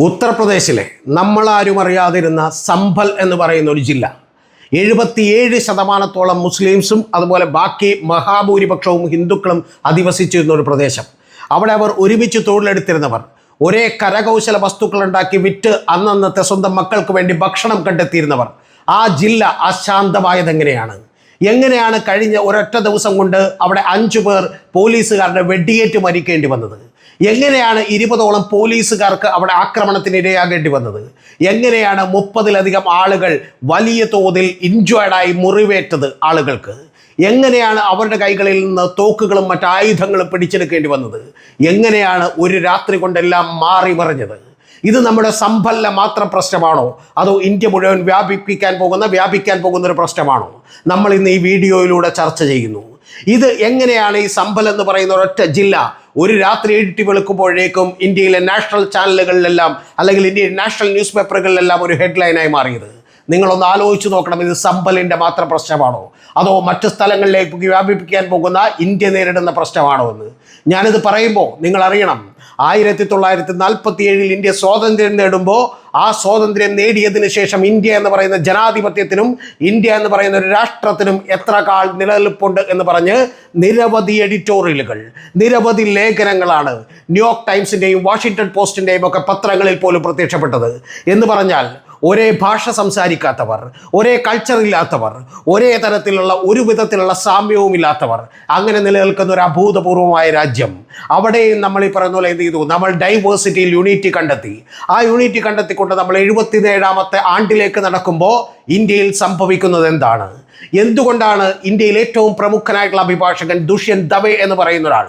ഉത്തർപ്രദേശിലെ നമ്മളാരും അറിയാതിരുന്ന സംഭൽ എന്ന് പറയുന്ന ഒരു ജില്ല. എഴുപത്തിയേഴ് ശതമാനത്തോളം മുസ്ലിംസും അതുപോലെ ബാക്കി മഹാഭൂരിപക്ഷവും ഹിന്ദുക്കളും അധിവസിച്ചിരുന്ന ഒരു പ്രദേശം. അവിടെ അവർ ഒരുമിച്ച് തൊഴിലെടുത്തിരുന്നവർ. ഒരേ കരകൗശല വസ്തുക്കൾ ഉണ്ടാക്കി വിറ്റ് അന്നന്നത്തെ സ്വന്തം മക്കൾക്ക് വേണ്ടി ഭക്ഷണം കണ്ടെത്തിയിരുന്നവർ. ആ ജില്ല അശാന്തമായത് എങ്ങനെയാണ് എങ്ങനെയാണ് കഴിഞ്ഞ ഒരൊറ്റ ദിവസം കൊണ്ട് അവിടെ അഞ്ചു പേർ പോലീസുകാരുടെ വെടിയേറ്റ് മരിക്കേണ്ടി വന്നത്? എങ്ങനെയാണ് ഇരുപതോളം പോലീസുകാർക്ക് അവിടെ ആക്രമണത്തിന് ഇരയാകേണ്ടി വന്നത്? എങ്ങനെയാണ് മുപ്പതിലധികം ആളുകൾ വലിയ തോതിൽ ഇഞ്ചുവേർഡായി മുറിവേറ്റത് ആളുകൾക്ക്? എങ്ങനെയാണ് അവരുടെ കൈകളിൽ നിന്ന് തോക്കുകളും മറ്റ് ആയുധങ്ങളും പിടിച്ചെടുക്കേണ്ടി വന്നത്? എങ്ങനെയാണ് ഒരു രാത്രി കൊണ്ടെല്ലാം മാറി മറിഞ്ഞത്? ഇത് നമ്മുടെ സമ്പല്ല മാത്രം പ്രശ്നമാണോ? അതോ ഇന്ത്യ മുഴുവൻ വ്യാപിപ്പിക്കാൻ പോകുന്ന വ്യാപിക്കാൻ പോകുന്ന ഒരു പ്രശ്നമാണോ? നമ്മൾ ഇന്ന് ഈ വീഡിയോയിലൂടെ ചർച്ച ചെയ്യുന്നു. ഇത് എങ്ങനെയാണ് ഈ സമ്പൽ എന്ന് പറയുന്ന ഒരൊറ്റ ജില്ല ഒരു രാത്രി എഴുതി വെളുക്കുമ്പോഴേക്കും ഇന്ത്യയിലെ നാഷണൽ ചാനലുകളിലെല്ലാം അല്ലെങ്കിൽ ഇന്ത്യയിലെ നാഷണൽ ന്യൂസ് പേപ്പറുകളിലെല്ലാം ഒരു ഹെഡ്ലൈനായി മാറിയത്. നിങ്ങളൊന്ന് ആലോചിച്ച് നോക്കണം ഇത് സമ്പലിന്റെ മാത്രം പ്രശ്നമാണോ? അതോ മറ്റു സ്ഥലങ്ങളിലേക്ക് വ്യാപിപ്പിക്കാൻ പോകുന്ന ഇന്ത്യ നേരിടുന്ന പ്രശ്നമാണോ എന്ന്? ഞാനിത് പറയുമ്പോൾ നിങ്ങൾ അറിയണം ആയിരത്തി തൊള്ളായിരത്തി നാൽപ്പത്തി ഏഴിൽ ഇന്ത്യ സ്വാതന്ത്ര്യം നേടുമ്പോൾ ആ സ്വാതന്ത്ര്യം നേടിയതിനു ശേഷം ഇന്ത്യ എന്ന് പറയുന്ന ജനാധിപത്യത്തിനും ഇന്ത്യ എന്ന് പറയുന്ന ഒരു രാഷ്ട്രത്തിനും എത്ര കാൾ നിലനിൽപ്പുണ്ട് എന്ന് പറഞ്ഞ് നിരവധി എഡിറ്റോറിയലുകൾ നിരവധി ലേഖനങ്ങളാണ് ന്യൂയോർക്ക് ടൈംസിന്റെയും വാഷിങ്ടൺ പോസ്റ്റിന്റെയും ഒക്കെ പത്രങ്ങളിൽ പോലും പ്രത്യക്ഷപ്പെട്ടത്. എന്ന് പറഞ്ഞാൽ ഒരേ ഭാഷ സംസാരിക്കാത്തവർ ഒരേ കൾച്ചർ ഇല്ലാത്തവർ ഒരേ തരത്തിലുള്ള ഒരു വിധത്തിലുള്ള സാമ്യവും ഇല്ലാത്തവർ. അങ്ങനെ നിലനിൽക്കുന്ന ഒരു അഭൂതപൂർവമായ രാജ്യം. അവിടെയും നമ്മൾ ഈ പറയുന്ന പോലെ എന്ത് ചെയ്തു? നമ്മൾ ഡൈവേഴ്സിറ്റിയിൽ യൂണിറ്റി കണ്ടെത്തി. ആ യൂണിറ്റി കണ്ടെത്തിക്കൊണ്ട് നമ്മൾ എഴുപത്തിയേഴാമത്തെ ആണ്ടിലേക്ക് നടക്കുമ്പോൾ ഇന്ത്യയിൽ സംഭവിക്കുന്നത് എന്താണ്? എന്തുകൊണ്ടാണ് ഇന്ത്യയിൽ ഏറ്റവും പ്രമുഖനായിട്ടുള്ള അഭിഭാഷകൻ ദുഷ്യൻ ദവെ എന്ന് പറയുന്ന ഒരാൾ?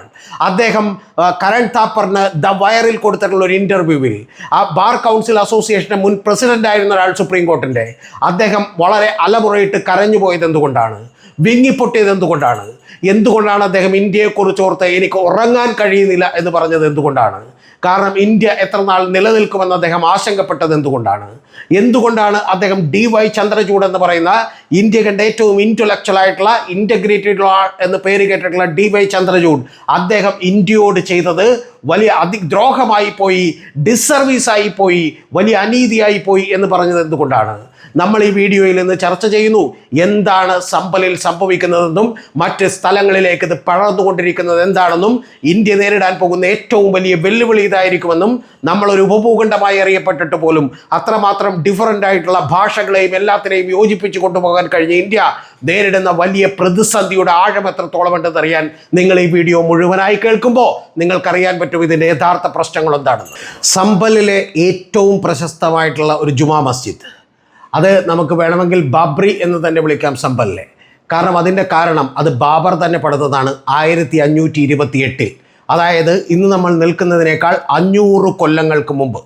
അദ്ദേഹം കരൺ താപ്പറിന് ദ വയറിൽ കൊടുത്തിട്ടുള്ള ഒരു ഇന്റർവ്യൂവിൽ ആ ബാർ കൗൺസിൽ അസോസിയേഷന്റെ മുൻ പ്രസിഡന്റ് ആയിരുന്ന ഒരാൾ സുപ്രീം കോർട്ടിന്റെ അദ്ദേഹം വളരെ അലമുറയിട്ട് കരഞ്ഞു പോയത് എന്തുകൊണ്ടാണ്? വിങ്ങിപ്പൊട്ടിയത് എന്തുകൊണ്ടാണ്? എന്തുകൊണ്ടാണ് അദ്ദേഹം ഇന്ത്യയെക്കുറിച്ച് ഓർത്ത് എനിക്ക് ഉറങ്ങാൻ കഴിയുന്നില്ല എന്ന് പറഞ്ഞത് എന്തുകൊണ്ടാണ്? കാരണം ഇന്ത്യ എത്ര നാൾ നിലനിൽക്കുമെന്ന് അദ്ദേഹം ആശങ്കപ്പെട്ടത് എന്തുകൊണ്ടാണ്? എന്തുകൊണ്ടാണ് അദ്ദേഹം ഡി വൈ ചന്ദ്രചൂഡ് എന്ന് പറയുന്ന ഇന്ത്യ കണ്ട ഏറ്റവും ഇന്റലക്ച്വൽ ആയിട്ടുള്ള ഇന്റഗ്രേറ്റഡ് എന്ന് പേര് കേട്ടിട്ടുള്ള ഡി വൈ ചന്ദ്രചൂഡ് അദ്ദേഹം ഇന്ത്യയോട് ചെയ്തത് വലിയ അതിദ്രോഹമായി പോയി ഡിസർവീസായി പോയി വലിയ അനീതിയായി പോയി എന്ന് പറഞ്ഞത് എന്തുകൊണ്ടാണ്? നമ്മൾ ഈ വീഡിയോയിൽ നിന്ന് ചർച്ച ചെയ്യുന്നു. എന്താണ് സമ്പലിൽ സംഭവിക്കുന്നതെന്നും മറ്റ് സ്ഥലങ്ങളിലേക്ക് ഇത് പഴർന്നുകൊണ്ടിരിക്കുന്നത് എന്താണെന്നും ഇന്ത്യ നേരിടാൻ പോകുന്ന ഏറ്റവും വലിയ വെല്ലുവിളി ഇതായിരിക്കുമെന്നും നമ്മളൊരു ഉപഭൂഖണ്ഡമായി അറിയപ്പെട്ടിട്ട് പോലും അത്രമാത്രം ഡിഫറന്റ് ആയിട്ടുള്ള ഭാഷകളെയും എല്ലാത്തിനെയും യോജിപ്പിച്ച് കൊണ്ടുപോകാൻ കഴിഞ്ഞ ഇന്ത്യ നേരിടുന്ന വലിയ പ്രതിസന്ധിയുടെ ആഴം എത്രത്തോളം ഉണ്ടെന്നറിയാൻ നിങ്ങൾ ഈ വീഡിയോ മുഴുവനായി കേൾക്കുമ്പോൾ നിങ്ങൾക്കറിയാൻ പറ്റും ഇതിന്റെ യഥാർത്ഥ പ്രശ്നങ്ങൾ എന്താണെന്ന്. സമ്പലിലെ ഏറ്റവും പ്രശസ്തമായിട്ടുള്ള ഒരു ജുമാ മസ്ജിദ്. അത് നമുക്ക് വേണമെങ്കിൽ ബാബ്രി എന്ന് തന്നെ വിളിക്കാം സമ്പലിനെ. കാരണം അതിന്റെ കാരണം അത് ബാബർ തന്നെ പടുത്തതാണ് ആയിരത്തി അഞ്ഞൂറ്റി ഇരുപത്തി എട്ടിൽ അതായത് ഇന്ന് നമ്മൾ നിൽക്കുന്നതിനേക്കാൾ അഞ്ഞൂറ് കൊല്ലങ്ങൾക്ക് മുമ്പ്.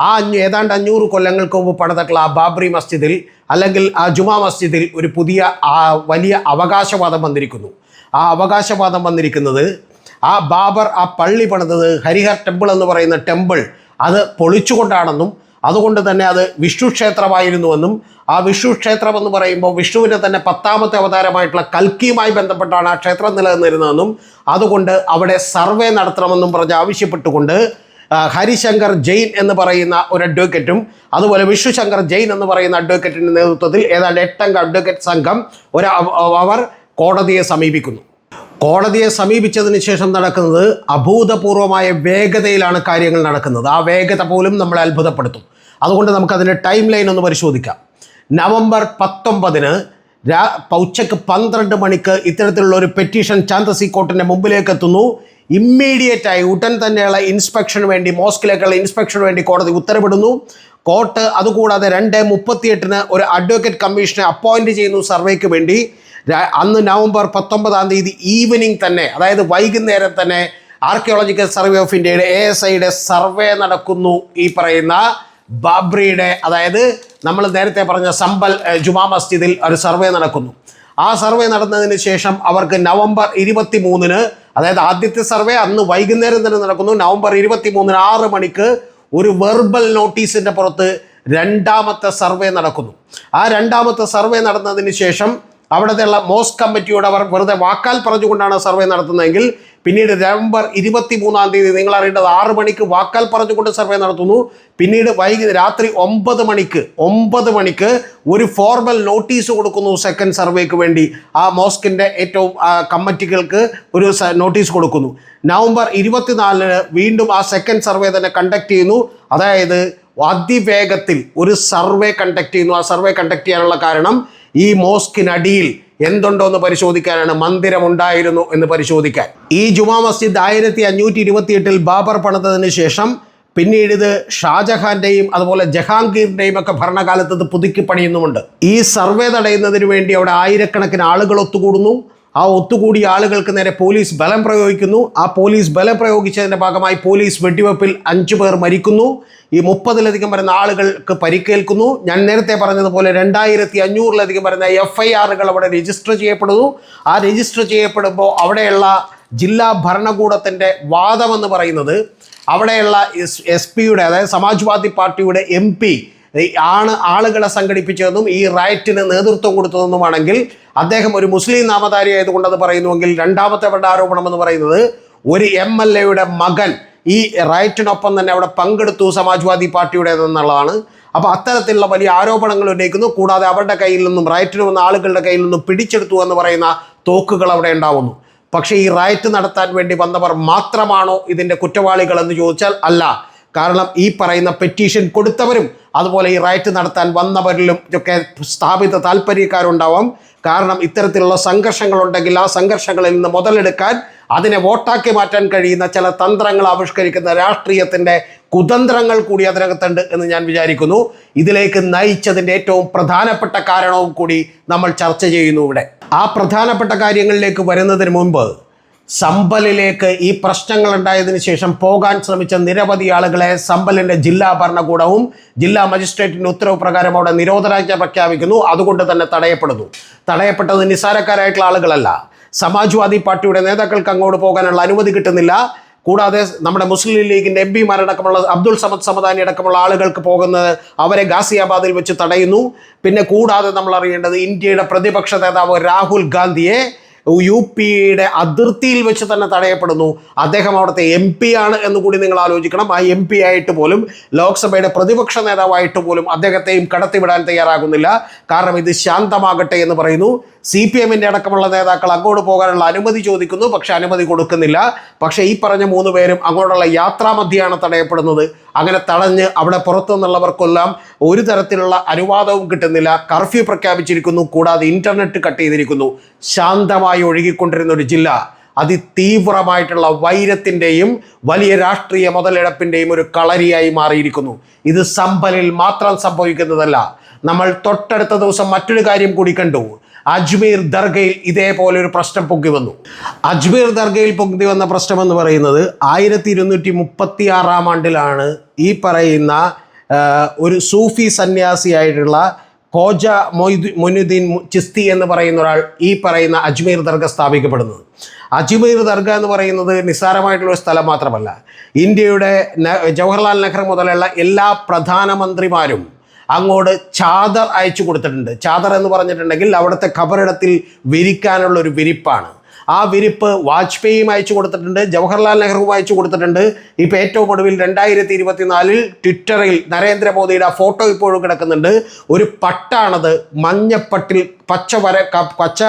ആ ഏതാണ്ട് അഞ്ഞൂറ് കൊല്ലങ്ങൾക്ക് മുമ്പ് പണിതിട്ടുള്ള ആ ബാബ്രി മസ്ജിദിൽ അല്ലെങ്കിൽ ആ ജുമാ മസ്ജിദിൽ ഒരു പുതിയ ആ വലിയ അവകാശവാദം വന്നിരിക്കുന്നു. ആ അവകാശവാദം വന്നിരിക്കുന്നത് ആ ബാബർ ആ പള്ളി പണിതത് ഹരിഹർ ടെമ്പിൾ എന്ന് പറയുന്ന ടെമ്പിൾ അത് പൊളിച്ചുകൊണ്ടാണെന്നും അതുകൊണ്ട് തന്നെ അത് വിഷ്ണു ക്ഷേത്രമായിരുന്നുവെന്നും ആ വിഷ്ണു ക്ഷേത്രം എന്ന് പറയുമ്പോൾ വിഷ്ണുവിന്റെ തന്നെ പത്താമത്തെ അവതാരമായിട്ടുള്ള കൽക്കിയുമായി ബന്ധപ്പെട്ടാണ് ആ ക്ഷേത്രം നിലനിന്നിരുന്നതെന്നും അതുകൊണ്ട് അവിടെ സർവേ നടത്തണമെന്നും പറഞ്ഞ് ആവശ്യപ്പെട്ടുകൊണ്ട് ഹരിശങ്കർ ജെയിൻ എന്ന് പറയുന്ന ഒരു അഡ്വക്കേറ്റും അതുപോലെ വിഷ്ണുശങ്കർ ജെയിൻ എന്ന് പറയുന്ന അഡ്വക്കേറ്റിന്റെ നേതൃത്വത്തിൽ ഏതാണ്ട് എട്ടംഗ അഡ്വക്കേറ്റ് സംഘം ഒരു അവർ കോടതിയെ സമീപിക്കുന്നു. കോടതിയെ സമീപിച്ചതിന് ശേഷം നടക്കുന്നത് അഭൂതപൂർവമായ വേഗതയിലാണ് കാര്യങ്ങൾ നടക്കുന്നത്. ആ വേഗത പോലും നമ്മളെ അത്ഭുതപ്പെടുത്തും. അതുകൊണ്ട് നമുക്കതിന്റെ ടൈം ലൈൻ ഒന്ന് പരിശോധിക്കാം. നവംബർ പത്തൊമ്പതിന് രാ ഉച്ചയ്ക്ക് പന്ത്രണ്ട് മണിക്ക് ഇത്തരത്തിലുള്ള ഒരു പെറ്റീഷൻ ചാന്തസി കോർട്ടിന്റെ മുമ്പിലേക്ക് എത്തുന്നു. ഇമ്മീഡിയറ്റായി ഉടൻ തന്നെയുള്ള ഇൻസ്പെക്ഷന് വേണ്ടി മോസ്കിലേക്കുള്ള ഇൻസ്പെക്ഷന് വേണ്ടി കോടതി ഉത്തരവിടുന്നു. കോർട്ട് അതുകൂടാതെ രണ്ട് മുപ്പത്തിയെട്ടിന് ഒരു അഡ്വക്കേറ്റ് കമ്മീഷനെ അപ്പോയിന്റ് ചെയ്യുന്നു സർവേക്ക് വേണ്ടി. അന്ന് നവംബർ പത്തൊമ്പതാം തീയതി ഈവനിങ് തന്നെ അതായത് വൈകുന്നേരം തന്നെ ആർക്കിയോളജിക്കൽ സർവേ ഓഫ് ഇന്ത്യയുടെ എ എസ് ഐയുടെ സർവേ നടക്കുന്നു ഈ പറയുന്ന ബാബ്രിയുടെ അതായത് നമ്മൾ നേരത്തെ പറഞ്ഞ സമ്പൽ ജുമാ മസ്ജിദിൽ ഒരു സർവേ നടക്കുന്നു. ആ സർവേ നടന്നതിന് ശേഷം അവർക്ക് നവംബർ ഇരുപത്തി മൂന്നിന് അതായത് ആദ്യത്തെ സർവേ അന്ന് വൈകുന്നേരം തന്നെ നടക്കുന്നു. നവംബർ ഇരുപത്തി മൂന്നിന് ആറ് മണിക്ക് ഒരു വെർബൽ നോട്ടീസിന്റെ പുറത്ത് രണ്ടാമത്തെ സർവേ നടക്കുന്നു. ആ രണ്ടാമത്തെ സർവേ നടന്നതിന് ശേഷം അവിടുത്തെയുള്ള മോസ് കമ്മിറ്റിയോട് അവർ വെറുതെ വാക്കാൽ പറഞ്ഞുകൊണ്ടാണ് സർവേ നടത്തുന്നതെങ്കിൽ പിന്നീട് നവംബർ ഇരുപത്തി മൂന്നാം തീയതി നിങ്ങൾ അറിയേണ്ടത് ആറ് മണിക്ക് വാക്കാൽ പറഞ്ഞുകൊണ്ട് സർവേ നടത്തുന്നു. പിന്നീട് വൈകി രാത്രി ഒമ്പത് മണിക്ക് ഒമ്പത് മണിക്ക് ഒരു ഫോർമൽ നോട്ടീസ് കൊടുക്കുന്നു സെക്കൻഡ് സർവേക്ക് വേണ്ടി. ആ മോസ്കിന്റെ ഏറ്റവും കമ്മിറ്റികൾക്ക് ഒരു നോട്ടീസ് കൊടുക്കുന്നു. നവംബർ ഇരുപത്തിനാലിന് വീണ്ടും ആ സെക്കൻഡ് സർവേ തന്നെ കണ്ടക്ട് ചെയ്യുന്നു. അതായത് അതിവേഗത്തിൽ ഒരു സർവേ കണ്ടക്ട് ചെയ്യുന്നു. ആ സർവേ കണ്ടക്ട് ചെയ്യാനുള്ള കാരണം ഈ മോസ്കിനടിയിൽ എന്തുണ്ടോ എന്ന് പരിശോധിക്കാനാണ് മന്ദിരം ഉണ്ടായിരുന്നു എന്ന് പരിശോധിക്കാൻ. ഈ ജുമാ മസ്ജിദ് ആയിരത്തി അഞ്ഞൂറ്റി ഇരുപത്തി എട്ടിൽ ബാബർ പണിതതിന് ശേഷം പിന്നീട് ഇത് ഷാജഹാന്റെയും അതുപോലെ ജഹാംഗീറിന്റെയും ഒക്കെ ഭരണകാലത്ത് ഇത് പുതുക്കി പണിയുന്നുമുണ്ട് ഈ സർവേ തടയുന്നതിന് വേണ്ടി അവിടെ ആയിരക്കണക്കിന് ആളുകൾ ഒത്തുകൂടുന്നു. ആ ഒത്തുകൂടിയ ആളുകൾക്ക് നേരെ പോലീസ് ബലം പ്രയോഗിക്കുന്നു. ആ പോലീസ് ബലം പ്രയോഗിച്ചതിന്റെ ഭാഗമായി പോലീസ് വെടിവെപ്പിൽ അഞ്ചു പേർ മരിക്കുന്നു. ഈ മുപ്പതിലധികം വരുന്ന ആളുകൾക്ക് പരിക്കേൽക്കുന്നു. ഞാൻ നേരത്തെ പറഞ്ഞതുപോലെ രണ്ടായിരത്തി അഞ്ഞൂറിലധികം വരുന്ന എഫ് ഐ ആറുകൾ അവിടെ രജിസ്റ്റർ ചെയ്യപ്പെടുന്നു. ആ രജിസ്റ്റർ ചെയ്യപ്പെടുമ്പോൾ അവിടെയുള്ള ജില്ലാ ഭരണകൂടത്തിന്റെ വാദമെന്ന് പറയുന്നത് അവിടെയുള്ള എസ് എസ് പിയുടെ അതായത് സമാജ്വാദി പാർട്ടിയുടെ എം പി ആണ് ആളുകളെ സംഘടിപ്പിച്ചതെന്നും ഈ റൈറ്റിന് നേതൃത്വം കൊടുത്തതെന്നുമാണെങ്കിൽ അദ്ദേഹം ഒരു മുസ്ലിം നാമധാരി ആയതുകൊണ്ട് അത് പറയുന്നുവെങ്കിൽ രണ്ടാമത്തെ അവരുടെ ആരോപണം എന്ന് പറയുന്നത് ഒരു എം എൽ എയുടെ മകൻ ഈ റൈറ്റിനൊപ്പം തന്നെ അവിടെ പങ്കെടുത്തു സമാജ്വാദി പാർട്ടിയുടേതെന്നുള്ളതാണ്. അപ്പോൾ അത്തരത്തിലുള്ള വലിയ ആരോപണങ്ങൾ ഉന്നയിക്കുന്നു. കൂടാതെ അവരുടെ കയ്യിൽ നിന്നും റൈറ്റിന് വന്ന ആളുകളുടെ കയ്യിൽ നിന്നും പിടിച്ചെടുത്തു എന്ന് പറയുന്ന തോക്കുകൾ അവിടെ ഉണ്ടാവുന്നു. പക്ഷേ ഈ റൈറ്റ് നടത്താൻ വേണ്ടി വന്നവർ മാത്രമാണോ ഇതിന്റെ കുറ്റവാളികൾ എന്ന് ചോദിച്ചാൽ അല്ല. കാരണം ഈ പറയുന്ന പെറ്റീഷൻ കൊടുത്തവരും അതുപോലെ ഈ റൈറ്റ് നടത്താൻ വന്നവരിലും ഒക്കെ സ്ഥാപിത താല്പര്യക്കാരുണ്ടാവാം. കാരണം ഇത്തരത്തിലുള്ള സംഘർഷങ്ങളുണ്ടെങ്കിൽ ആ സംഘർഷങ്ങളിൽ നിന്ന് മുതലെടുക്കാൻ അതിനെ വോട്ടാക്കി മാറ്റാൻ കഴിയുന്ന ചില തന്ത്രങ്ങൾ ആവിഷ്കരിക്കുന്ന രാഷ്ട്രീയത്തിന്റെ കുതന്ത്രങ്ങൾ കൂടി അതിനകത്തുണ്ട് എന്ന് ഞാൻ വിചാരിക്കുന്നു. ഇതിലേക്ക് നയിച്ചതിന്റെ ഏറ്റവും പ്രധാനപ്പെട്ട കാരണവും കൂടി നമ്മൾ ചർച്ച ചെയ്യുന്നു ഇവിടെ. ആ പ്രധാനപ്പെട്ട കാര്യങ്ങളിലേക്ക് വരുന്നതിന് മുൻപ് സമ്പലിലേക്ക് ഈ പ്രശ്നങ്ങൾ ഉണ്ടായതിനു ശേഷം പോകാൻ ശ്രമിച്ച നിരവധി ആളുകളെ സമ്പലിന്റെ ജില്ലാ ഭരണകൂടവും ജില്ലാ മജിസ്ട്രേറ്റിന്റെ ഉത്തരവ് പ്രകാരം അവിടെ നിരോധനാജ്ഞ പ്രഖ്യാപിക്കുന്നു. അതുകൊണ്ട് തന്നെ തടയപ്പെടുന്നു. തടയപ്പെട്ടത് നിസ്സാരക്കാരായിട്ടുള്ള ആളുകളല്ല. സമാജ്വാദി പാർട്ടിയുടെ നേതാക്കൾക്ക് അങ്ങോട്ട് പോകാനുള്ള അനുമതി കിട്ടുന്നില്ല. കൂടാതെ നമ്മുടെ മുസ്ലിം ലീഗിന്റെ എം പിമാരടക്കമുള്ള അബ്ദുൾ സമദ് സമദാനി അടക്കമുള്ള ആളുകൾക്ക് പോകുന്നത് അവരെ ഗാസിയാബാദിൽ വെച്ച് തടയുന്നു. പിന്നെ കൂടാതെ നമ്മൾ അറിയേണ്ടത് ഇന്ത്യയുടെ പ്രതിപക്ഷ നേതാവ് രാഹുൽ ഗാന്ധിയെ യു പിയുടെ അതിർത്തിയിൽ വെച്ച് തന്നെ തടയപ്പെടുന്നു. അദ്ദേഹം അവിടുത്തെ എം പി ആണ് എന്ന് കൂടി നിങ്ങൾ ആലോചിക്കണം. ആ എം പി ആയിട്ട് പോലും ലോക്സഭയുടെ പ്രതിപക്ഷ നേതാവായിട്ട് പോലും അദ്ദേഹത്തെയും കടത്തിവിടാൻ തയ്യാറാകുന്നില്ല. കാരണം ഇത് ശാന്തമാകട്ടെ എന്ന് പറയുന്നു. സി പി എമ്മിന്റെ അടക്കമുള്ള നേതാക്കൾ അങ്ങോട്ട് പോകാനുള്ള അനുമതി ചോദിക്കുന്നു. പക്ഷെ അനുമതി കൊടുക്കുന്നില്ല. പക്ഷേ ഈ പറഞ്ഞ മൂന്ന് പേരും അങ്ങോട്ടുള്ള യാത്രാമധ്യയാണ് തടയപ്പെടുന്നത്. അങ്ങനെ തടഞ്ഞ് അവിടെ പുറത്തു നിന്നുള്ളവർക്കെല്ലാം ഒരു തരത്തിലുള്ള അനുവാദവും കിട്ടുന്നില്ല. കർഫ്യൂ പ്രഖ്യാപിച്ചിരിക്കുന്നു. കൂടാതെ ഇന്റർനെറ്റ് കട്ട് ചെയ്തിരിക്കുന്നു. ശാന്തമായി ഒഴുകിക്കൊണ്ടിരുന്ന ഒരു ജില്ല. അതിതീവ്രമായിട്ടുള്ള വൈരത്തിന്റെയും വലിയ രാഷ്ട്രീയ മുതലെടുപ്പിന്റെയും ഒരു കളരിയായി മാറിയിരിക്കുന്നു. ഇത് സമ്പലിൽ മാത്രം സംഭവിക്കുന്നതല്ല. നമ്മൾ തൊട്ടടുത്ത ദിവസം മറ്റൊരു കാര്യം കൂടി കണ്ടു. അജ്മീർ ദർഗയിൽ ഇതേപോലെ ഒരു പ്രശ്നം പൊങ്ങി വന്നു. അജ്മീർ ദർഗയിൽ പൊങ്ങി വന്ന പ്രശ്നം എന്ന് പറയുന്നത് ആയിരത്തി ഇരുന്നൂറ്റി മുപ്പത്തി ആറാം ആണ്ടിലാണ് ഈ പറയുന്ന ഒരു സൂഫി സന്യാസിയായിട്ടുള്ള കോജ മൊയ്തു മൊനുദ്ദീൻ ചിസ്തി എന്ന് പറയുന്ന ഒരാൾ ഈ പറയുന്ന അജ്മീർ ദർഗ സ്ഥാപിക്കപ്പെടുന്നത്. അജ്മീർ ദർഗ എന്ന് പറയുന്നത് നിസ്സാരമായിട്ടുള്ള ഒരു സ്ഥലം മാത്രമല്ല. ഇന്ത്യയുടെ ജവഹർലാൽ നെഹ്റു മുതലുള്ള എല്ലാ പ്രധാനമന്ത്രിമാരും അങ്ങോട്ട് ചാദർ അയച്ചു കൊടുത്തിട്ടുണ്ട്. ചാദർ എന്ന് പറഞ്ഞിട്ടുണ്ടെങ്കിൽ അവിടുത്തെ ഖബറിടത്തിൽ വിരിക്കാനുള്ള ഒരു വിരിപ്പാണ്. ആ വിരിപ്പ് വാജ്പേയിയും അയച്ചു കൊടുത്തിട്ടുണ്ട് ജവഹർലാൽ നെഹ്റുവും അയച്ചു കൊടുത്തിട്ടുണ്ട്. ഇപ്പോൾ ഏറ്റവും ഒടുവിൽ രണ്ടായിരത്തി ഇരുപത്തിനാലിൽ ട്വിറ്ററിൽ നരേന്ദ്രമോദിയുടെ ആ ഫോട്ടോ ഇപ്പോഴും കിടക്കുന്നുണ്ട്. ഒരു പട്ടാണത് മഞ്ഞപ്പട്ടിൽ പച്ച വര പച്ച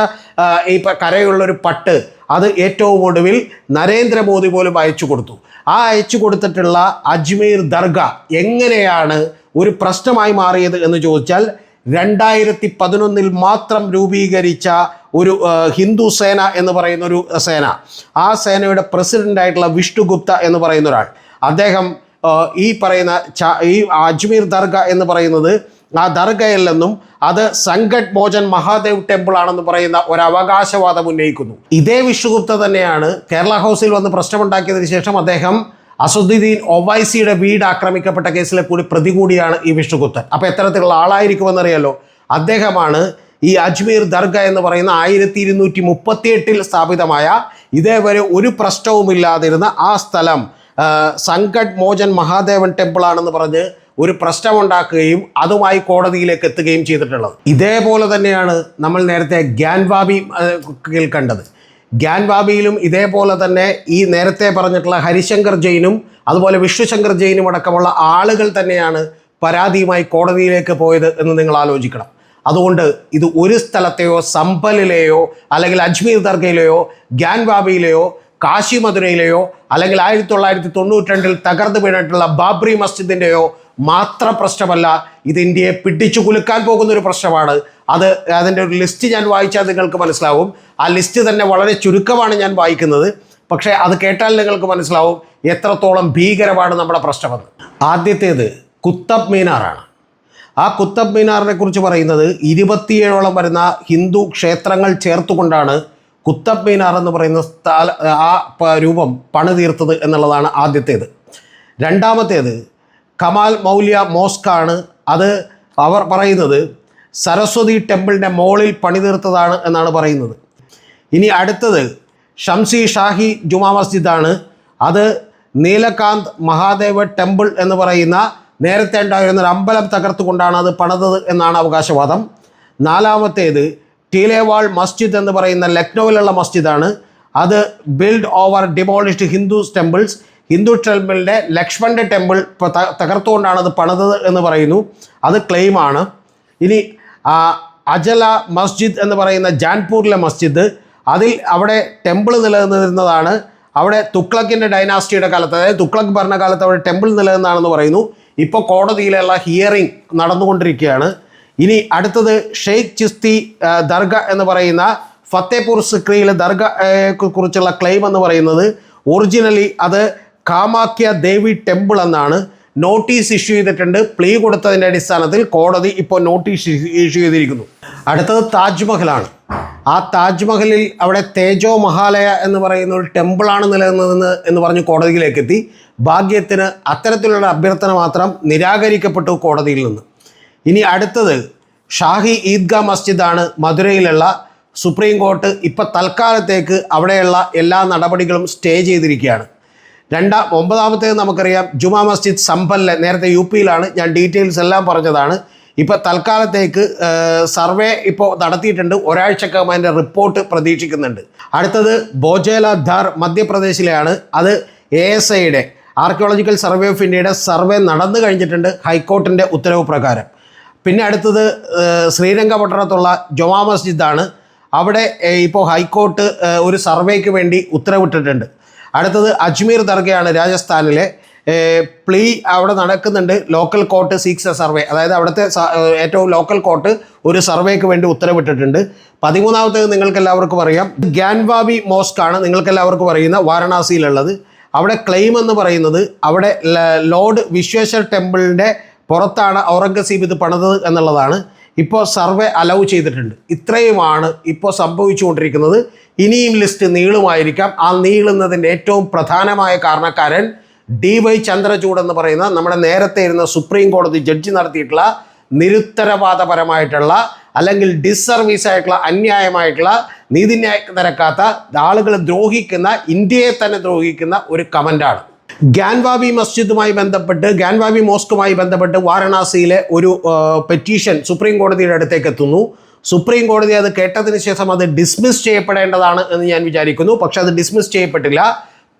ഈ കരയുള്ള ഒരു പട്ട്. അത് ഏറ്റവും ഒടുവിൽ നരേന്ദ്രമോദി പോലും അയച്ചു കൊടുത്തു. ആ അയച്ചു കൊടുത്തിട്ടുള്ള അജ്മീർ ദർഗ എങ്ങനെയാണ് ഒരു പ്രശ്നമായി മാറിയത് എന്ന് ചോദിച്ചാൽ രണ്ടായിരത്തി പതിനൊന്നിൽ മാത്രം രൂപീകരിച്ച ഒരു ഹിന്ദു സേന എന്ന് പറയുന്ന ഒരു സേന. ആ സേനയുടെ പ്രസിഡന്റായിട്ടുള്ള വിഷ്ണുഗുപ്ത വിഷ്ണു എന്ന് പറയുന്ന ഒരാൾ. അദ്ദേഹം ഈ പറയുന്ന ഈ അജ്മീർ ദർഗ എന്ന് പറയുന്നത് ആ ദർഗയല്ലെന്നും അത് സംകട്ട് ഭോജൻ മഹാദേവ് ടെമ്പിൾ ആണെന്ന് പറയുന്ന ഒരു അവകാശവാദം ഉന്നയിക്കുന്നു. ഇതേ വിഷ്ണുഗുപ്ത തന്നെയാണ് കേരള ഹൗസിൽ വന്ന് പ്രശ്നമുണ്ടാക്കിയതിന് ശേഷം അദ്ദേഹം അസുദ്ദീൻ ഒവൈസിയുടെ വീട് ആക്രമിക്കപ്പെട്ട കേസിലെ കൂടി പ്രതി കൂടിയാണ് ഈ വിഷ്ണുഗുപ്തൻ അപ്പോൾ എത്തരത്തിലുള്ള ആളായിരിക്കുമെന്നറിയാലോ? അദ്ദേഹമാണ് ഈ അജ്മീർ ദർഗ എന്ന് പറയുന്ന ആയിരത്തി ഇരുന്നൂറ്റി മുപ്പത്തി എട്ടിൽ സ്ഥാപിതമായ ഇതേവരെ ഒരു പ്രശ്നവുമില്ലാതിരുന്ന ആ സ്ഥലം സങ്കട് മോചൻ മഹാദേവൻ ടെമ്പിൾ ആണെന്ന് പറഞ്ഞ് ഒരു പ്രശ്നമുണ്ടാക്കുകയും അതുമായി കോടതിയിലേക്ക് എത്തുകയും ചെയ്തിട്ടുള്ളത്. ഇതേപോലെ തന്നെയാണ് നമ്മൾ നേരത്തെ ഗ്യാൻവാബി കണ്ടത്. ഗ്യാൻവാബിയിലും ഇതേപോലെ തന്നെ ഈ നേരത്തെ പറഞ്ഞിട്ടുള്ള ഹരിശങ്കർ ജെയിനും അതുപോലെ വിഷ്ണുശങ്കർ ജെയിനും അടക്കമുള്ള ആളുകൾ തന്നെയാണ് പരാതിയുമായി കോടതിയിലേക്ക് പോയത് എന്ന് നിങ്ങൾ ആലോചിക്കണം. അതുകൊണ്ട് ഇത് ഒരു സ്ഥലത്തെയോ സമ്പലിലെയോ അല്ലെങ്കിൽ അജ്മീർ ദർഗയിലെയോ ഗ്യാൻവാബിയിലെയോ കാശി മധുരയിലെയോ അല്ലെങ്കിൽ ആയിരത്തി തൊള്ളായിരത്തി തൊണ്ണൂറ്റി രണ്ടിൽ തകർന്നു വീണിട്ടുള്ള ബാബ്രി മസ്ജിദിന്റെയോ മാത്രം പ്രശ്നമല്ല ഇത് ഇന്ത്യയെ പിടിച്ചു കുലുക്കാൻ പോകുന്ന ഒരു പ്രശ്നമാണ്. അത് അതിന്റെ ഒരു ലിസ്റ്റ് ഞാൻ വായിച്ചാൽ നിങ്ങൾക്ക് മനസ്സിലാവും. ആ ലിസ്റ്റ് തന്നെ വളരെ ചുരുക്കമാണ് ഞാൻ വായിക്കുന്നത്. പക്ഷേ അത് കേട്ടാൽ നിങ്ങൾക്ക് മനസ്സിലാവും എത്രത്തോളം ഭീകരമാണ് നമ്മുടെ പ്രശ്നമെന്ന് ആദ്യത്തേത് കുത്തബ് മീനാറാണ്. ആ കുത്തബ് മീനാറിനെ കുറിച്ച് പറയുന്നത് ഇരുപത്തിയേഴോളം വരുന്ന ഹിന്ദു ക്ഷേത്രങ്ങൾ ചേർത്തുകൊണ്ടാണ് കുത്തബ് മീനാർ എന്ന് പറയുന്ന സ്ഥല ആ രൂപം പണിതീർത്തത് എന്നുള്ളതാണ് ആദ്യത്തേത്. രണ്ടാമത്തേത് കമാൽ മൗല്യ മോസ്കാണ് അത് അവർ പറയുന്നത് സരസ്വതി ടെമ്പിളിന്റെ മോളിൽ പണിതീർത്തതാണ് എന്നാണ് പറയുന്നത്. ഇനി അടുത്തത് ഷംസി ഷാഹി ജുമാ മസ്ജിദാണ്. അത് നീലകാന്ത് മഹാദേവ ടെമ്പിൾ എന്ന് പറയുന്ന നേരത്തെ ഉണ്ടായിരുന്ന ഒരു അമ്പലം തകർത്തുകൊണ്ടാണ് അത് പണിതത് എന്നാണ് അവകാശവാദം. നാലാമത്തേത് ടീലേവാൾ മസ്ജിദ് എന്ന് പറയുന്ന ലക്നൌവിലുള്ള മസ്ജിദാണ്. അത് build over demolished Hindus temples. Hindu ടെമ്പിളിന്റെ ലക്ഷ്മണന്റെ ടെമ്പിൾ തകർത്തുകൊണ്ടാണ് അത് പണിതത് എന്ന് പറയുന്നു. അത് ക്ലെയിമാണ് ഇനി അജല മസ്ജിദ് എന്ന് പറയുന്ന ജാൻപൂരിലെ മസ്ജിദ് അതിൽ അവിടെ ടെമ്പിൾ നിലനിന്നിരുന്നതാണ്. അവിടെ തുക്ലക്കിന്റെ ഡൈനാസ്റ്റിയുടെ കാലത്ത് അതായത് തുക്ലക്ക് ഭരണകാലത്ത് അവിടെ ടെമ്പിൾ നിലനിന്നാണെന്ന് പറയുന്നു. ഇപ്പോൾ കോടതിയിലുള്ള ഹിയറിംഗ് നടന്നുകൊണ്ടിരിക്കുകയാണ്. ഇനി അടുത്തത് ഷെയ്ഖ് ചിസ്തി ദർഗ എന്ന് പറയുന്ന ഫത്തേപൂർ സിക്രിയിലെ ദർഗയെ കുറിച്ചുള്ള ക്ലെയിം എന്ന് പറയുന്നത്. ഒറിജിനലി അത് കാമാക്യ ദേവി ടെമ്പിൾ എന്നാണ് നോട്ടീസ് ഇഷ്യൂ ചെയ്തിട്ടുണ്ട്. പ്ലീ കൊടുത്തതിന്റെ അടിസ്ഥാനത്തിൽ കോടതി ഇപ്പോൾ നോട്ടീസ് ഇഷ്യൂ ചെയ്തിരിക്കുന്നു. അടുത്തത് താജ്മഹലാണ്. ആ താജ്മഹലിൽ അവിടെ തേജോ മഹാലയ എന്ന് പറയുന്ന ഒരു ടെമ്പിളാണ് നിലനിന്നതെന്ന് എന്ന് പറഞ്ഞ് കോടതിയിലേക്കെത്തി ഭാഗ്യത്തിന് അത്തരത്തിലുള്ള അഭ്യർത്ഥന മാത്രം നിരാകരിക്കപ്പെട്ടു കോടതിയിൽ നിന്ന്. ഇനി അടുത്തത് ഷാഹി ഈദ്ഗാ മസ്ജിദാണ് മധുരയിലുള്ള സുപ്രീം കോർട്ട് ഇപ്പം തൽക്കാലത്തേക്ക് അവിടെയുള്ള എല്ലാ നടപടികളും സ്റ്റേ ചെയ്തിരിക്കുകയാണ്. രണ്ടാം ഒമ്പതാമത്തേത് നമുക്കറിയാം ജുമാ മസ്ജിദ് സമ്പല്ല. നേരത്തെ യു പിയിലാണ്. ഞാൻ ഡീറ്റെയിൽസ് എല്ലാം പറഞ്ഞതാണ്. ഇപ്പോൾ തൽക്കാലത്തേക്ക് സർവേ ഇപ്പോൾ നടത്തിയിട്ടുണ്ട്. ഒരാഴ്ചക്കകം അതിന്റെ റിപ്പോർട്ട് പ്രതീക്ഷിക്കുന്നുണ്ട്. അടുത്തത് ബോജേല ധാർ മധ്യപ്രദേശിലെയാണ്. അത് എ എസ് ഐയുടെ ആർക്കിയോളജിക്കൽ സർവേ ഓഫ് ഇന്ത്യയുടെ സർവേ നടന്നു കഴിഞ്ഞിട്ടുണ്ട് ഹൈക്കോർട്ടിന്റെ ഉത്തരവ് പ്രകാരം. പിന്നെ അടുത്തത് ശ്രീരംഗപട്ടണത്തുള്ള മസ്ജിദ് മസ്ജിദാണ്. അവിടെ ഇപ്പോൾ ഹൈക്കോർട്ട് ഒരു സർവേക്ക് വേണ്ടി ഉത്തരവിട്ടിട്ടുണ്ട്. അടുത്തത് അജ്മീർ ദർഗയാണ് രാജസ്ഥാനിലെ പ്ലീ അവിടെ നടക്കുന്നുണ്ട് ലോക്കൽ കോർട്ട് സീക്സ് സർവേ അതായത് അവിടുത്തെ ഏറ്റവും ലോക്കൽ കോർട്ട് ഒരു സർവേക്ക് വേണ്ടി ഉത്തരവിട്ടിട്ടുണ്ട്. പതിമൂന്നാമത്തേത് നിങ്ങൾക്ക് എല്ലാവർക്കും അറിയാം. ഗ്യാൻവാബി മോസ്ക് ആണ് നിങ്ങൾക്ക് എല്ലാവർക്കും അറിയുന്ന വാരണാസിയിലുള്ളത്. അവിടെ ക്ലെയിം എന്ന് പറയുന്നത് അവിടെ ലോർഡ് വിശ്വേശ്വർ ടെമ്പിളിന്റെ പുറത്താണ് ഔറംഗസീബ് ഇത് പണിതത് എന്നുള്ളതാണ്. ഇപ്പോൾ സർവേ അലൗ ചെയ്തിട്ടുണ്ട്. ഇത്രയുമാണ് ഇപ്പോൾ സംഭവിച്ചുകൊണ്ടിരിക്കുന്നത്. ഇനിയും ലിസ്റ്റ് നീളുമായിരിക്കാം. ആ നീളുന്നതിന്റെ ഏറ്റവും പ്രധാനമായ കാരണക്കാരൻ ഡി വൈ ചന്ദ്രചൂഡ് എന്ന് പറയുന്ന നമ്മുടെ നേരത്തെ ഇരുന്ന സുപ്രീം കോടതി ജഡ്ജി നടത്തിയിട്ടുള്ള നിരുത്തരവാദപരമായിട്ടുള്ള അല്ലെങ്കിൽ ഡിസർവീസ് ആയിട്ടുള്ള അന്യായമായിട്ടുള്ള നീതിന്യായ നിരക്കാത്ത ആളുകളെ ദ്രോഹിക്കുന്ന ഇന്ത്യയെ തന്നെ ദ്രോഹിക്കുന്ന ഒരു കമന്റാണ്. ഗ്യാൻവാബി മസ്ജിദുമായി ബന്ധപ്പെട്ട് ഗാൻവാബി മോസ്കുമായി ബന്ധപ്പെട്ട് വാരണാസിയിലെ ഒരു പെറ്റീഷൻ സുപ്രീം കോടതിയുടെ അടുത്തേക്ക് എത്തുന്നു. സുപ്രീം കോടതി അത് കേട്ടതിന് ശേഷം അത് ഡിസ്മിസ് ചെയ്യപ്പെടേണ്ടതാണ് എന്ന് ഞാൻ വിചാരിക്കുന്നു. പക്ഷെ അത് ഡിസ്മിസ് ചെയ്യപ്പെട്ടില്ല.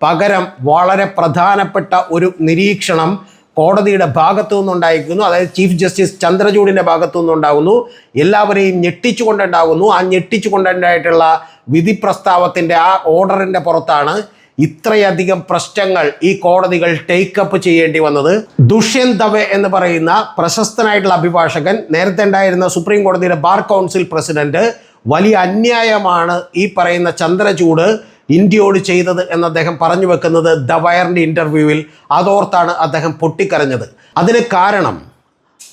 പകരം വളരെ പ്രധാനപ്പെട്ട ഒരു നിരീക്ഷണം കോടതിയുടെ ഭാഗത്തു നിന്നുണ്ടായിരിക്കുന്നു. അതായത് ചീഫ് ജസ്റ്റിസ് ചന്ദ്രചൂഡിന്റെ ഭാഗത്തു നിന്നുണ്ടാകുന്നു എല്ലാവരെയും ഞെട്ടിച്ചുകൊണ്ടുണ്ടാകുന്നു ആ ഞെട്ടിച്ചുകൊണ്ടുണ്ടായിട്ടുള്ള വിധി പ്രസ്താവത്തിന്റെ ആ ഓർഡറിന്റെ പുറത്താണ് ഇത്രയധികം പ്രശ്നങ്ങൾ ഈ കോടതികൾ ടേക്കപ്പ് ചെയ്യേണ്ടി വന്നത്. ദുഷ്യന്ത് എന്ന് പറയുന്ന പ്രശസ്തനായിട്ടുള്ള അഭിഭാഷകൻ നേരത്തെ ഉണ്ടായിരുന്ന സുപ്രീം കോടതിയുടെ ബാർ കൗൺസിൽ പ്രസിഡന്റ് വലിയ അന്യായമാണ് ഈ പറയുന്ന ചന്ദ്രചൂട് ഇന്ത്യയോട് ചെയ്തത് എന്ന് അദ്ദേഹം പറഞ്ഞു വെക്കുന്നത് ദ വയറിന്റെ ഇന്റർവ്യൂവിൽ അതോർത്താണ് അദ്ദേഹം പൊട്ടിക്കരഞ്ഞത്. അതിന് കാരണം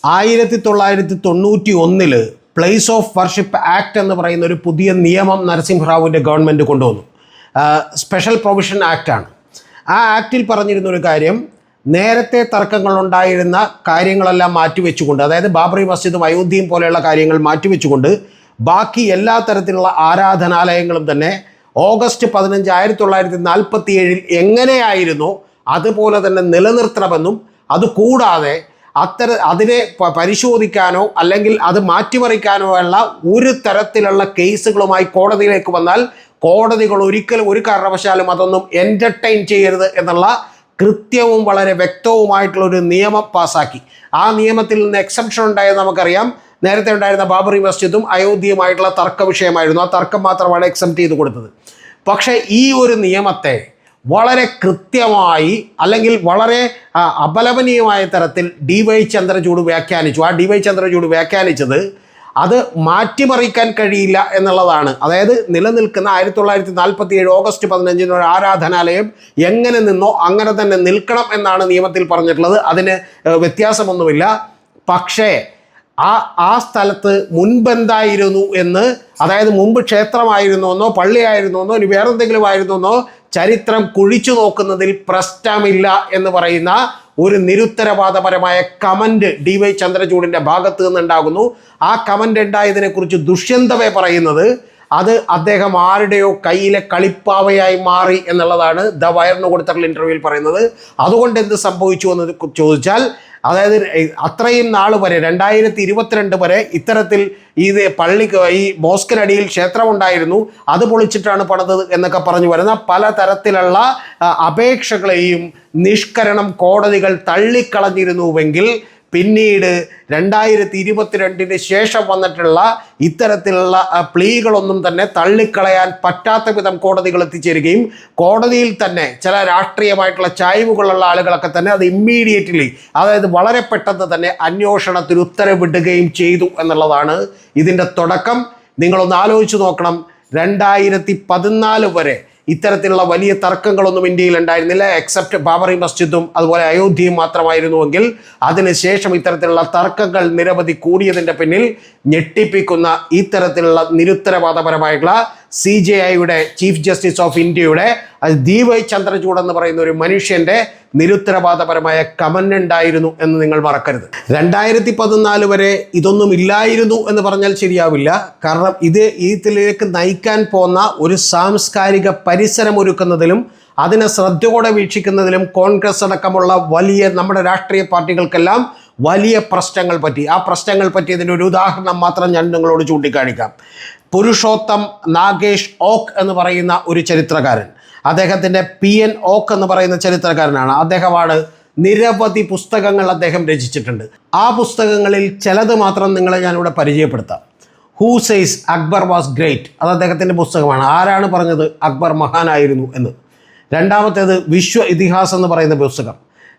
ആയിരത്തി തൊള്ളായിരത്തി തൊണ്ണൂറ്റി ഒന്നിൽ പ്ലേസ് ഓഫ് വർഷിപ്പ് ആക്ട് എന്ന് പറയുന്ന ഒരു പുതിയ നിയമം നരസിംഹറാവുവിന്റെ ഗവൺമെന്റ് കൊണ്ടുവന്നു. സ്പെഷ്യൽ പ്രൊവിഷൻ ആക്റ്റാണ് ആ ആക്റ്റിൽ പറഞ്ഞിരുന്ന ഒരു കാര്യം നേരത്തെ തർക്കങ്ങളുണ്ടായിരുന്ന കാര്യങ്ങളെല്ലാം മാറ്റിവെച്ചുകൊണ്ട് അതായത് ബാബറി മസ്ജിദും അയോധ്യയും പോലെയുള്ള കാര്യങ്ങൾ മാറ്റിവെച്ചുകൊണ്ട് ബാക്കി എല്ലാ തരത്തിലുള്ള ആരാധനാലയങ്ങളും തന്നെ ഓഗസ്റ്റ് പതിനഞ്ച് ആയിരത്തി തൊള്ളായിരത്തി നാൽപ്പത്തി ഏഴിൽ എങ്ങനെയായിരുന്നു അതുപോലെ തന്നെ നിലനിർത്തണമെന്നും അതുകൂടാതെ അത്തര അതിനെ പരിശോധിക്കാനോ അല്ലെങ്കിൽ അത് മാറ്റിമറിക്കാനോ ഉള്ള ഒരു തരത്തിലുള്ള കേസുകളുമായി കോടതിയിലേക്ക് വന്നാൽ കോടതികൾ ഒരിക്കലും ഒരു കാരണവശാലും അതൊന്നും എന്റർടൈൻ ചെയ്യരുത് എന്നുള്ള കൃത്യവും വളരെ വ്യക്തവുമായിട്ടുള്ള ഒരു നിയമം പാസാക്കി. ആ നിയമത്തിൽ നിന്ന് എക്സംഷൻ ഉണ്ടായെന്ന് നമുക്കറിയാം. നേരത്തെ ഉണ്ടായിരുന്ന ബാബറി മസ്ജിദും അയോധ്യയുമായിട്ടുള്ള തർക്ക വിഷയമായിരുന്നു. ആ തർക്കം മാത്രമാണ് എക്സംപ്റ്റ് ചെയ്ത് കൊടുത്തത്. പക്ഷേ ഈ ഒരു നിയമത്തെ വളരെ കൃത്യമായി അല്ലെങ്കിൽ വളരെ അപലപനീയമായ തരത്തിൽ ഡി വൈ ചന്ദ്രചൂഡ് വ്യാഖ്യാനിച്ചു. ആ ഡി വൈ ചന്ദ്രചൂഡ് വ്യാഖ്യാനിച്ചത് അത് മാറ്റിമറിക്കാൻ കഴിയില്ല എന്നുള്ളതാണ്. അതായത് നിലനിൽക്കുന്ന ആയിരത്തി തൊള്ളായിരത്തി നാൽപ്പത്തി ഏഴ് ഓഗസ്റ്റ് പതിനഞ്ചിന് ഒരു ആരാധനാലയം എങ്ങനെ നിന്നോ അങ്ങനെ തന്നെ നിൽക്കണം എന്നാണ് നിയമത്തിൽ പറഞ്ഞിട്ടുള്ളത്. അതിന് വ്യത്യാസമൊന്നുമില്ല. പക്ഷേ ആ ആ സ്ഥലത്ത് മുൻപെന്തായിരുന്നു എന്ന് അതായത് മുമ്പ് ക്ഷേത്രമായിരുന്നു എന്നോ പള്ളിയായിരുന്നു എന്നോ ഇനി വേറെന്തെങ്കിലും ആയിരുന്നു എന്നോ ചരിത്രം കുഴിച്ചു നോക്കുന്നതിൽ പ്രശ്നമില്ല എന്ന് പറയുന്ന ഒരു നിരുത്തരവാദപരമായ കമന്റ് ഡി വൈ ചന്ദ്രചൂഡിന്റെ ഭാഗത്ത് നിന്നുണ്ടാകുന്നു. ആ കമന്റ് ഉണ്ടായതിനെക്കുറിച്ച് ദുഷ്യന്തവേ പറയുന്നത് അത് അദ്ദേഹം ആരുടെയോ കയ്യിലെ കളിപ്പാവയായി മാറി എന്നുള്ളതാണ് ദ വയറിന് കൊടുത്തിട്ടുള്ള ഇന്റർവ്യൂവിൽ പറയുന്നത്. അതുകൊണ്ട് എന്ത് സംഭവിച്ചു എന്ന് ചോദിച്ചാൽ അതായത് അത്രയും നാൾ വരെ രണ്ടായിരത്തി ഇരുപത്തിരണ്ട് വരെ ഇത്തരത്തിൽ ഇത് പള്ളി ഈ മോസ്കിനടിയിൽ ക്ഷേത്രമുണ്ടായിരുന്നു. അത് പൊളിച്ചിട്ടാണ് പണിതത് എന്നൊക്കെ പറഞ്ഞു വരുന്ന പലതരത്തിലുള്ള അപേക്ഷകളെയും നിഷ്കരണം കോടതികൾ തള്ളിക്കളഞ്ഞിരുന്നുവെങ്കിൽ പിന്നീട് രണ്ടായിരത്തി ഇരുപത്തിരണ്ടിന് ശേഷം വന്നിട്ടുള്ള ഇത്തരത്തിലുള്ള പ്ലീകളൊന്നും തന്നെ തള്ളിക്കളയാൻ പറ്റാത്ത വിധം കോടതികൾ എത്തിച്ചേരുകയും കോടതിയിൽ തന്നെ ചില രാഷ്ട്രീയമായിട്ടുള്ള ചായ്വുകളുള്ള ആളുകളൊക്കെ തന്നെ അത് ഇമ്മീഡിയറ്റ്ലി അതായത് വളരെ പെട്ടെന്ന് തന്നെ അന്വേഷണത്തിന് ഉത്തരവിടുകയും ചെയ്തു എന്നുള്ളതാണ് ഇതിന്റെ തുടക്കം. നിങ്ങളൊന്ന് ആലോചിച്ച് നോക്കണം. രണ്ടായിരത്തി പതിനാല് വരെ ഇത്തരത്തിലുള്ള വലിയ തർക്കങ്ങളൊന്നും ഇന്ത്യയിൽ ഉണ്ടായിരുന്നില്ല എക്സെപ്റ്റ് ബാബറി മസ്ജിദും അതുപോലെ അയോധ്യയും മാത്രമായിരുന്നുവെങ്കിൽ അതിനുശേഷം ഇത്തരത്തിലുള്ള തർക്കങ്ങൾ നിരവധി കൂടിയതിന്റെ പിന്നിൽ ഞെട്ടിപ്പിക്കുന്ന ഇത്തരത്തിലുള്ള നിരുത്തരവാദപരമായിട്ടുള്ള സി ജെ ഐയുടെ ചീഫ് ജസ്റ്റിസ് ഓഫ് ഇന്ത്യയുടെ അത് വൈ ചന്ദ്രചൂഡ് എന്ന് പറയുന്ന ഒരു മനുഷ്യന്റെ നിരുത്തരവാദപരമായ കമന്റ് ഉണ്ടായിരുന്നു എന്ന് നിങ്ങൾ മറക്കരുത്. രണ്ടായിരത്തി പതിനാല് വരെ ഇതൊന്നും ഇല്ലായിരുന്നു എന്ന് പറഞ്ഞാൽ ശരിയാവില്ല. കാരണം ഇത് ഇതിലേക്ക് നയിക്കാൻ പോന്ന ഒരു സാംസ്കാരിക പരിസരം ഒരുക്കുന്നതിലും അതിനെ ശ്രദ്ധയോടെ വീക്ഷിക്കുന്നതിലും കോൺഗ്രസ് അടക്കമുള്ള വലിയ നമ്മുടെ രാഷ്ട്രീയ പാർട്ടികൾക്കെല്ലാം വലിയ പ്രശ്നങ്ങൾ പറ്റി. ആ പ്രശ്നങ്ങൾ പറ്റിയതിന്റെ ഒരു ഉദാഹരണം മാത്രം ഞാൻ നിങ്ങളോട് ചൂണ്ടിക്കാണിക്കാം. പുരുഷോത്തം നാഗേഷ് ഓക്ക് എന്ന് പറയുന്ന ഒരു ചരിത്രകാരൻ. അദ്ദേഹത്തിന്റെ പി എൻ ഓക്ക് എന്ന് പറയുന്ന ചരിത്രകാരനാണ്. അദ്ദേഹമാണ് നിരവധി പുസ്തകങ്ങൾ അദ്ദേഹം രചിച്ചിട്ടുണ്ട്. ആ പുസ്തകങ്ങളിൽ ചിലത് മാത്രം നിങ്ങളെ ഞാനിവിടെ പരിചയപ്പെടുത്താം. Who says Akbar was great അത് അദ്ദേഹത്തിന്റെ പുസ്തകമാണ്. ആരാണ് പറഞ്ഞത് അക്ബർ മഹാനായിരുന്നു എന്ന്. രണ്ടാമത്തേത് വിശ്വ ഇതിഹാസം എന്ന് പറയുന്ന പുസ്തകം.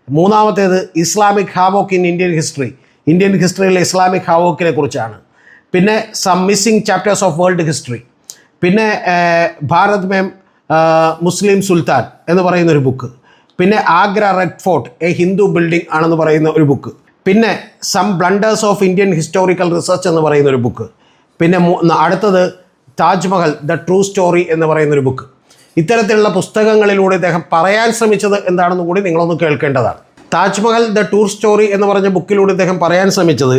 മൂന്നാമത്തേത് Islamic havoc in Indian history. Indian ഹിസ്റ്ററിയിലെ Islamic ഹാവോക്കിനെ കുറിച്ചാണ്. പിന്നെ some missing chapters of world history പിന്നെ ഭാരത് മേം മുസ്ലിം സുൽത്താൻ എന്ന് പറയുന്ന ഒരു ബുക്ക് പിന്നെ Agra red fort a Hindu building ആണെന്ന് പറയുന്ന ഒരു ബുക്ക് പിന്നെ some blunders of Indian historical research എന്ന് പറയുന്ന ഒരു ബുക്ക് പിന്നെ അടുത്തത് താജ്മഹൽ ദ ട്രൂ സ്റ്റോറി എന്ന് പറയുന്ന ഒരു ബുക്ക് ഇത്തരത്തിലുള്ള പുസ്തകങ്ങളിലൂടെ ഇദ്ദേഹം പറയാൻ ശ്രമിച്ചത് എന്താണെന്ന് കൂടി നിങ്ങളൊന്ന് കേൾക്കേണ്ടതാണ്. താജ്മഹൽ ദ ടൂർ സ്റ്റോറി എന്ന് പറഞ്ഞ ബുക്കിലൂടെ ഇദ്ദേഹം പറയാൻ ശ്രമിച്ചത്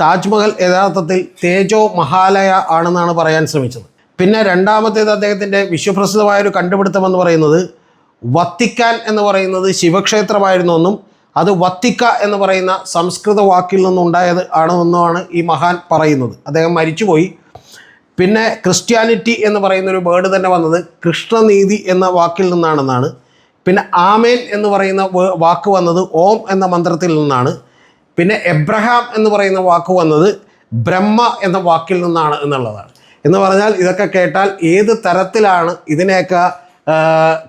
താജ്മഹൽ യഥാർത്ഥത്തിൽ തേജോ മഹാലയ ആണെന്നാണ് പറയാൻ ശ്രമിച്ചത്. പിന്നെ രണ്ടാമത്തേത് അദ്ദേഹത്തിന്റെ വിശ്വപ്രസിദ്ധമായ ഒരു കണ്ടുപിടുത്തം എന്ന് പറയുന്നത് വത്തിക്കാൻ എന്ന് പറയുന്നത് ശിവക്ഷേത്രമായിരുന്നു എന്നും അത് വത്തിക്ക എന്ന് പറയുന്ന സംസ്കൃത വാക്കിൽ നിന്നുണ്ടായത് ആണെന്നുമാണ് ഈ മഹാൻ പറയുന്നത്. അദ്ദേഹം മരിച്ചുപോയി. പിന്നെ ക്രിസ്ത്യാനിറ്റി എന്ന് പറയുന്ന ഒരു വേർഡ് തന്നെ വന്നത് കൃഷ്ണനീതി എന്ന വാക്കിൽ നിന്നാണെന്നാണ്. പിന്നെ ആമേൻ എന്ന് പറയുന്ന വാക്ക് വന്നത് ഓം എന്ന മന്ത്രത്തിൽ നിന്നാണ്. പിന്നെ എബ്രഹാം എന്ന് പറയുന്ന വാക്ക് വന്നത് ബ്രഹ്മ എന്ന വാക്കിൽ നിന്നാണ് എന്നുള്ളതാണ്. എന്ന് പറഞ്ഞാൽ ഇതൊക്കെ കേട്ടാൽ ഏത് തരത്തിലാണ് ഇതിനെയൊക്കെ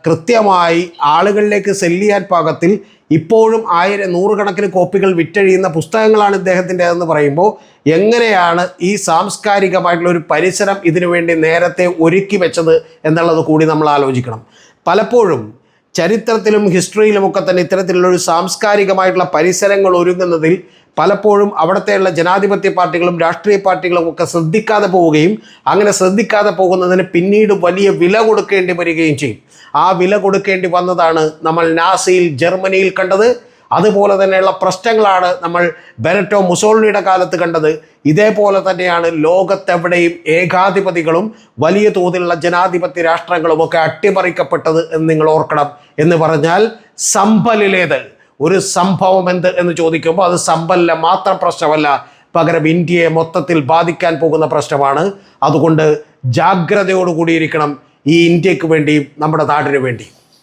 കൃത്യമായി ആളുകളിലേക്ക് സെല്ല് ചെയ്യാൻ പാകത്തിൽ ഇപ്പോഴും ആയിരം നൂറുകണക്കിന് കോപ്പികൾ വിറ്റഴിയുന്ന പുസ്തകങ്ങളാണ് ഇദ്ദേഹത്തിന്റെതെന്ന് പറയുമ്പോൾ എങ്ങനെയാണ് ഈ സാംസ്കാരികമായിട്ടുള്ള ഒരു പരിസരം ഇതിനു വേണ്ടി നേരത്തെ ഒരുക്കി വെച്ചത് എന്നുള്ളത് കൂടി നമ്മൾ ആലോചിക്കണം. പലപ്പോഴും ചരിത്രത്തിലും ഹിസ്റ്ററിയിലുമൊക്കെ തന്നെ ഇത്തരത്തിലുള്ള ഒരു സാംസ്കാരികമായിട്ടുള്ള പരിസരങ്ങൾ ഒരുങ്ങുന്നതിൽ പലപ്പോഴും അവിടത്തെയുള്ള ജനാധിപത്യ പാർട്ടികളും രാഷ്ട്രീയ പാർട്ടികളും ഒക്കെ ശ്രദ്ധിക്കാതെ പോവുകയും അങ്ങനെ ശ്രദ്ധിക്കാതെ പോകുന്നതിന് പിന്നീട് വലിയ വില കൊടുക്കേണ്ടി വരികയും ചെയ്യും. ആ വില കൊടുക്കേണ്ടി വന്നതാണ് നമ്മൾ നാസിയിൽ ജർമ്മനിയിൽ കണ്ടത്. അതുപോലെ തന്നെയുള്ള പ്രശ്നങ്ങളാണ് നമ്മൾ ബെനറ്റോ മുസോളിനിയുടെ കാലത്ത് കണ്ടത്. ഇതേപോലെ തന്നെയാണ് ലോകത്തെവിടെയും ഏകാധിപതികളും വലിയ തോതിലുള്ള ജനാധിപത്യ രാഷ്ട്രങ്ങളും ഒക്കെ അട്ടിമറിക്കപ്പെട്ടത് എന്ന് നിങ്ങൾ ഓർക്കണം എന്ന് പറഞ്ഞാൽ സമ്പലിലേത്. ഒരു സംഭവം എന്ത് എന്ന് ചോദിക്കുമ്പോൾ അത് സമ്പലിലെ മാത്രം പ്രശ്നമല്ല. പകരം ഇന്ത്യയെ മൊത്തത്തിൽ ബാധിക്കാൻ പോകുന്ന പ്രശ്നമാണ്. അതുകൊണ്ട് ജാഗ്രതയോടുകൂടിയിരിക്കണം ഈ ഇന്ത്യയ്ക്ക് വേണ്ടിയും നമ്മുടെ നാടിനു വേണ്ടിയും.